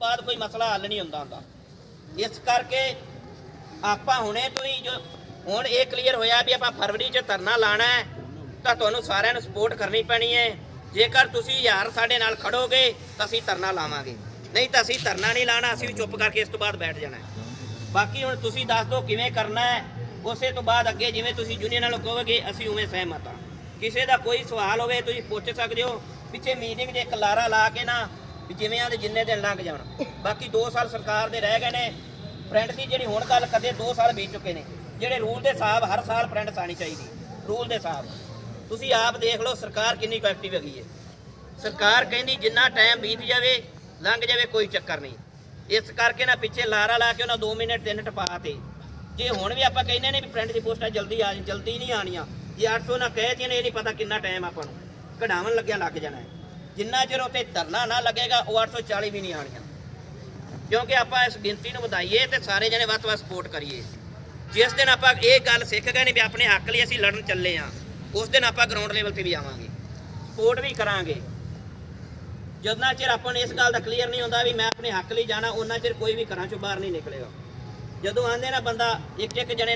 ਬਾਅਦ ਕੋਈ ਮਸਲਾ ਹੱਲ ਨਹੀਂ ਹੁੰਦਾ ਹੁੰਦਾ। ਇਸ ਕਰਕੇ ਆਪਾਂ ਹੁਣੇ ਤੋਂ ਹੀ ਜੋ ਹੁਣ ਇਹ ਕਲੀਅਰ ਹੋਇਆ ਵੀ ਆਪਾਂ ਫਰਵਰੀ 'ਚ ਧਰਨਾ ਲਾਣਾ ਹੈ, ਤਾਂ ਤੁਹਾਨੂੰ ਸਾਰਿਆਂ ਨੂੰ ਸਪੋਰਟ ਕਰਨੀ ਪੈਣੀ ਹੈ। ਜੇਕਰ ਤੁਸੀਂ ਯਾਰ ਸਾਡੇ ਨਾਲ ਖੜੋਗੇ, ਤਾਂ ਅਸੀਂ ਧਰਨਾ ਲਾਵਾਂਗੇ। ਨਹੀਂ ਤਾਂ ਅਸੀਂ ਧਰਨਾ ਨਹੀਂ ਲਾਣਾ, ਅਸੀਂ ਵੀ ਚੁੱਪ ਕਰਕੇ ਇਸ ਤੋਂ ਬਾਅਦ ਬੈਠ ਜਾਣਾ ਬਾਕੀ ਹੁਣ ਤੁਸੀਂ ਦੱਸ ਦਿਓ ਕਿਵੇਂ ਕਰਨਾ ਹੈ, ਉਸੇ ਤੋਂ ਬਾਅਦ ਅੱਗੇ ਜਿਵੇਂ ਤੁਸੀਂ ਯੂਨੀਅਨ ਨਾਲ ਕਹੋਗੇ, ਅਸੀਂ ਉਵੇਂ ਸਹਿਮਤ ਹਾਂ। ਕਿਸੇ ਦਾ ਕੋਈ ਸਵਾਲ ਹੋਵੇ, ਤੁਸੀਂ ਪੁੱਛ ਸਕਦੇ ਹੋ। ਪਿੱਛੇ ਮੀਟਿੰਗ 'ਚ ਇੱਕ ਲਾਰਾ ਲਾ ਕੇ ਨਾ ਵੀ ਜਿਵੇਂ ਆਦੇ ਜਿੰਨੇ ਦਿਨ ਲੰਘ ਜਾਣ। ਬਾਕੀ 2 ਸਾਲ ਸਰਕਾਰ ਦੇ ਰਹਿ ਗਏ ਨੇ। ਪ੍ਰਿੰਟ ਦੀ ਜਿਹੜੀ ਹੁਣ ਗੱਲ ਕਦੇ 2 ਸਾਲ ਬੀਤ ਚੁੱਕੇ ਨੇ। ਜਿਹੜੇ ਰੂਲ ਦੇ ਹਿਸਾਬ ਹਰ ਸਾਲ ਪ੍ਰਿੰਟ ਆਣੀ ਚਾਹੀਦੀ। ਰੂਲ ਦੇ ਹਿਸਾਬ। ਤੁਸੀਂ ਆਪ ਦੇਖ ਲਓ ਸਰਕਾਰ ਕਿੰਨੀ ਕੁ ਐਕਟਿਵ ਹੈਗੀ ਹੈ ਸਰਕਾਰ ਕਹਿੰਦੀ ਜਿੰਨਾ ਟਾਈਮ ਬੀਤ ਜਾਵੇ, ਲੰਘ ਜਾਵੇ ਕੋਈ ਚੱਕਰ ਨਹੀਂ। ਇਸ ਕਰਕੇ ਨਾ ਪਿੱਛੇ ਲਾਰਾ ਲਾ ਕੇ ਉਹਨਾਂ 2 ਮਿੰਟ 3 ਟਪਾ ਤੇ। ਜੇ ਹੁਣ ਵੀ ਆਪਾਂ ਕਹਿੰਦੇ ਨੇ ਵੀ ਪ੍ਰਿੰਟ ਦੀ ਪੋਸਟਾਂ ਜਲਦੀ ਆ ਜਲਦੀ ਨਹੀਂ ਆਣੀਆਂ ਜੇ 800 ਨਾ ਕਹਿ ਨੇ, ਇਹ ਨਹੀਂ ਪਤਾ ਕਿੰਨਾ ਟਾਈਮ ਆਪਾਂ ਨੂੰ। ਕਢਾਵਣ ਲੱਗਿਆ ਲੱਗ ਜਾਣਾ ਹੈ। ਜਿੰਨਾ ਚਿਰ ਉੱਤੇ ਧਰਨਾ ਨਾ ਲੱਗੇਗਾ, ਉਹ 840 ਵੀ ਨਹੀਂ ਆਣੀਆਂ ਕਿਉਂਕਿ ਆਪਾਂ ਇਸ ਗਿਣਤੀ ਨੂੰ ਵਧਾਈਏ ਤੇ ਸਾਰੇ ਜਣੇ ਵੱਧ ਤੋਂ ਵੱਧ ਸਪੋਰਟ ਕਰੀਏ। ਜਿਸ ਦਿਨ ਆਪਾਂ ਇਹ ਗੱਲ ਸਿੱਖ ਗਏ ਨੇ ਵੀ ਆਪਣੇ ਹੱਕ ਲਈ ਅਸੀਂ ਲੜਨ ਚੱਲੇ ਆ, ਉਸ ਦਿਨ ਆਪਾਂ ਗਰਾਊਂਡ ਲੈਵਲ ਤੇ ਵੀ ਆਵਾਂਗੇ। ਸਪੋਰਟ ਵੀ ਕਰਾਂਗੇ। ਜਦੋਂ ਚਿਰ ਆਪਾਂ ਨੂੰ ਇਸ ਗੱਲ ਦਾ ਕਲੀਅਰ ਨਹੀਂ ਹੁੰਦਾ ਵੀ ਮੈਂ ਆਪਣੇ ਹੱਕ ਲਈ ਜਾਣਾ, ਉਹਨਾਂ ਚਿਰ ਕੋਈ ਵੀ ਘਰਾਂ ਚੋਂ ਬਾਹਰ ਨਹੀਂ ਨਿਕਲੇਗਾ। ਜਦੋਂ ਆਂਦੇ ਨਾ ਬੰਦਾ ਇੱਕ ਇੱਕ ਜਣੇ